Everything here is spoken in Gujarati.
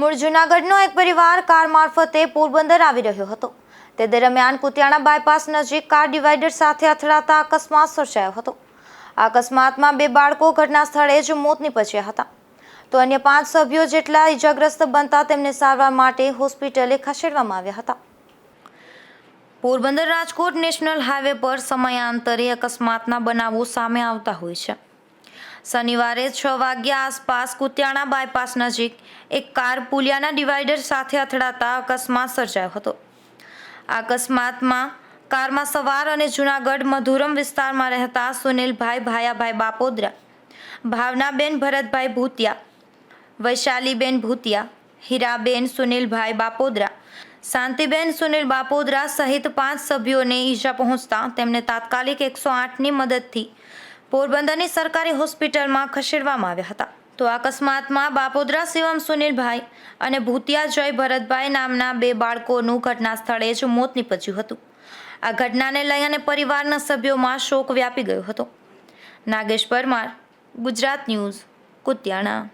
મૂળ જૂનાગઢનો એક પરિવાર કાર મારફતે પોરબંદર આવી રહ્યો હતો. તે દરમિયાન કુતિયાણા બાયપાસ નજીક કાર ડિવાઈડર સાથે અથડાતા અકસ્માત સર્જાયો હતો. આ અકસ્માતમાં બે બાળકો ઘટના સ્થળે જ મોત નીપજ્યા હતા. તો અન્ય પાંચ સભ્યો જેટલા ઇજાગ્રસ્ત બનતા તેમને સારવાર માટે હોસ્પિટલે ખસેડવામાં આવ્યા હતા. પોરબંદર રાજકોટ નેશનલ હાઈવે પર સમયાંતરે અકસ્માતના બનાવો સામે આવતા હોય છે. શનિવારે છ વાગ્યા આસપાસ કુતિયાણા બાયપાસ નજીક એક કાર પુલિયાના ડિવાઈડર સાથે અથડાતા અકસ્માત સર્જાયો હતો. અકસ્માતમાં કારમાં સવાર અને જૂનાગઢ મધુરમ વિસ્તારમાં રહેતા સુનિલભાઈ ભાયાભાઈ બાપોદરા, ભાવનાબેન ભરતભાઈ ભૂતિયા, વૈશાલીબેન ભૂતિયા, હીરાબેન સુનિલભાઈ બાપોદરા, શાંતિબેન સુનિલ બાપોદરા સહિત પાંચ સભ્યોને ઈજા પહોંચતા તેમને તાત્કાલિક એકસો આઠની મદદથી પોરબંદરની સરકારી હોસ્પિટલમાં ખસેડવામાં આવ્યા હતા. તો અકસ્માતમાં બાપોદરા શિવમ સુનિલભાઈ અને ભૂતિયા જય ભરતભાઈ નામના બે બાળકોનું ઘટના સ્થળે જ મોત નીપજ્યું હતું. આ ઘટનાને લઈ અને પરિવારના સભ્યોમાં શોક વ્યાપી ગયો હતો. નાગેશ પરમાર, ગુજરાત ન્યૂઝ, કુતિયાણા.